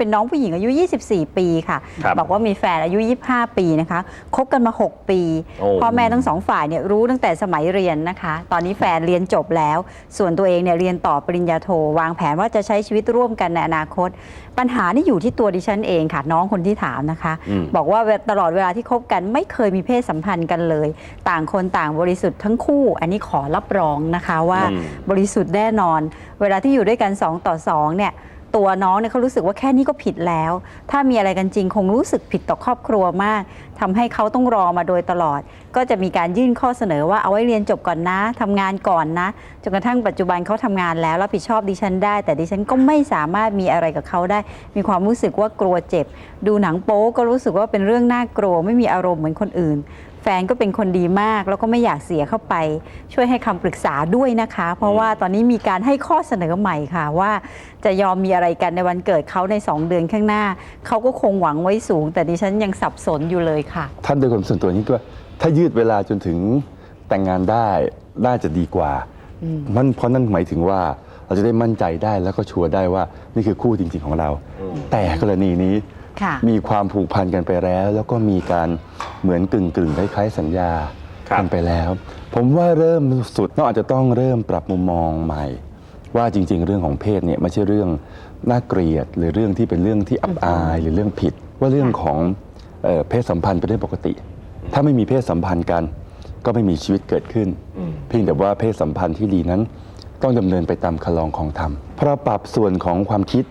เป็นน้องผู้หญิงอายุ 24 ปีค่ะครับบอกว่ามีแฟนอายุ 25 ปีนะคะคบกันมา 6 ปีโอ้ พ่อแม่ทั้งสองฝ่ายเนี่ยรู้ตั้งแต่สมัยเรียนนะคะ ตอนนี้แฟนเรียนจบแล้ว ส่วนตัวเองเนี่ยเรียนต่อปริญญาโทวางแผนว่าจะใช้ชีวิตร่วมกันในอนาคต ปัญหานี่อยู่ที่ตัวดิฉันเองค่ะ น้องคนที่ถามนะคะ อืม บอกว่าตลอดเวลาที่คบกันไม่เคยมีเพศสัมพันธ์กันเลย ต่างคนต่างบริสุทธิ์ทั้งคู่ อันนี้ขอรับรองนะคะว่า อืม บริสุทธิ์แน่นอน เวลาที่อยู่ด้วยกัน 2 ต่อ 2 เนี่ย ตัวน้องเนี่ยเขารู้สึกว่าแค่นี้ก็ผิดแล้ว ถ้ามีอะไรกันจริงคงรู้สึกผิดต่อครอบครัวมากทำให้เขาต้องรอมาโดยตลอด ก็จะมีการยื่นข้อเสนอว่าเอาไว้เรียนจบก่อนนะทำงานก่อนนะจนกระทั่งปัจจุบันเขาทำงานแล้วรับผิดชอบดิฉันได้ แต่ดิฉันก็ไม่สามารถมีอะไรกับเขาได้ มีความรู้สึกว่ากลัวเจ็บ ดูหนังโป๊ก็รู้สึกว่าเป็นเรื่องน่ากลัวไม่มีอารมณ์เหมือนคนอื่น แฟนก็เป็นคนดีมาก แล้วก็ไม่อยากเสียเข้าไป ช่วยให้คำปรึกษาด้วยนะคะ เพราะว่าตอนนี้มีการให้ข้อเสนอใหม่ค่ะว่าจะยอมมีอะไรกันในวันเกิดเขาใน 2 เดือนข้างหน้า เขาก็คงหวังไว้สูง แต่ดิฉันยังสับสนอยู่เลยค่ะ ท่านโดยความส่วนตัวนี้ก็ถ้ายืดเวลาจนถึงแต่งงานได้น่าจะดีกว่า มันเพราะนั่นหมายถึงว่าเราจะได้มั่นใจได้แล้วก็ชัวร์ได้ว่านี่คือคู่จริง ๆ ของเรา แต่กรณีนี้ค่ะมีความผูกพันกันไปแล้ว แล้วก็มีการ เหมือนกึ่งกึ่งๆคล้ายๆสัญญาครับกันไปแล้ว ผมว่าเริ่มสุดน้องอาจจะต้องเริ่มปรับมุมมองใหม่ ว่าจริง ๆ เรื่องของเพศเนี่ยไม่ใช่เรื่องน่าเกลียด หรือเรื่องที่เป็นเรื่องที่อับอายหรือเรื่องผิด ว่าเรื่องของเอ่อเพศสัมพันธ์เป็นเรื่องปกติ ถ้าไม่มีเพศสัมพันธ์กัน ก็ไม่มีชีวิตเกิดขึ้น เพียงแต่ว่าเพศสัมพันธ์ที่ดีนั้น ต้องดำเนินไปตามคลองของธรรมเพราะปรับส่วนของความคิด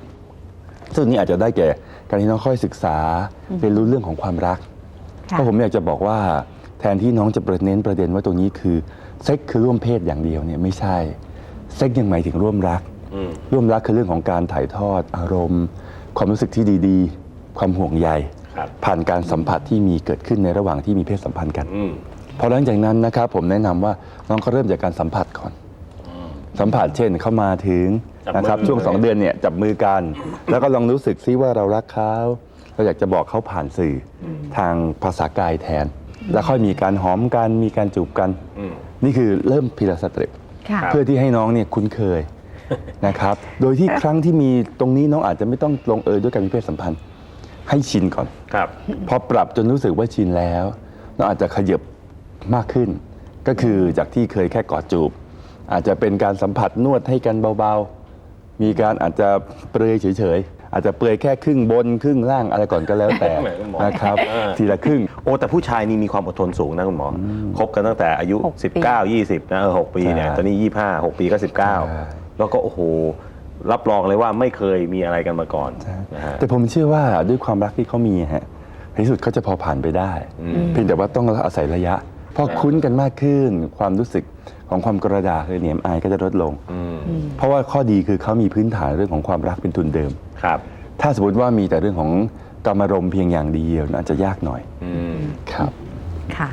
ซึ่งนี่อาจจะได้แก่การที่น้องค่อยศึกษาเรียนรู้เรื่องของความรัก ค่ะเพราะผมอยากจะบอกว่าแทนที่น้องจะประเน้นประเด็นว่าตรงนี้คือเซ็กคือร่วมเพศอย่างเดียวเนี่ยไม่ใช่ เซ็กยังหมายถึงร่วมรักอืมร่วมรักคือเรื่องของการถ่ายทอดอารมณ์ ความรู้สึกที่ดีๆ ความห่วงใยครับผ่านการสัมผัสที่มีเกิดขึ้นในระหว่างที่มีเพศสัมพันธ์กันอืมพอหลังจากนั้นนะครับผมแนะนำว่าน้องก็เริ่มจากการสัมผัสก่อน สัมผัสเช่นเข้ามาถึงจับนะครับมือช่วงสองเดือนเนี่ยจับมือกัน แล้วก็ลองรู้สึกซิว่าเรารักเขา เราอยากจะบอกเขาผ่านสื่ออทางภาษากายแทน แล้วค่อยมีการหอมกันมีการจูบกันอืมนี่คือเริ่มพีระสเต็ปค่ะรับเพื่อที่ให้น้องเนี่ยคุ้นเคย นะครับ โดยที่ครั้งที่มีตรงนี้น้องอาจจะไม่ต้องลงเอยด้วยการมีเพศสัมพันธ์ ให้ชินก่อน ครับ พอปรับจนรู้สึกว่าชินแล้วเราอาจจะขยับมากขึ้น ก็คือจากที่เคยแค่กอดจูบ อาจจะเป็นการสัมผัสนวดให้กันเบาๆ มีการอาจจะเปลือยเฉยๆ อาจจะเปลือยแค่ครึ่งบนครึ่งล่างอะไรก่อนก็แล้วแต่แหมคุณหมอนะครับเออทีละครึ่งโอ้แต่ผู้ชายนี่มีความอดทนสูงนะคุณหมออคบกันตั้งแต่อายุหกปี19 20นะเออหกปีเนี่ยใช่ตอนนี้ 25 6 ปีก็ใช่19 แล้วก็โอ้โหรับรองเลยว่าไม่เคยมีอะไรกันมาก่อนนะฮะแต่ผมเชื่อว่าด้วยความรักที่เขามีฮะในที่สุดเขาจะพอผ่านไปได้ เพียงแต่ว่าต้องอาศัยระยะพอคุ้นกันมากขึ้นความรู้สึกของความกระดาษหรือเหนียมอายก็จะลดลงอืมเพราะว่าข้อดีคือเขามีพื้นฐานเรื่องของความรักเป็นทุนเดิม ครับ ถ้าสมมติว่ามีแต่เรื่องของกรรมารมณ์เพียงอย่างเดียวอาจจะยากหน่อยอืมครับค่ะ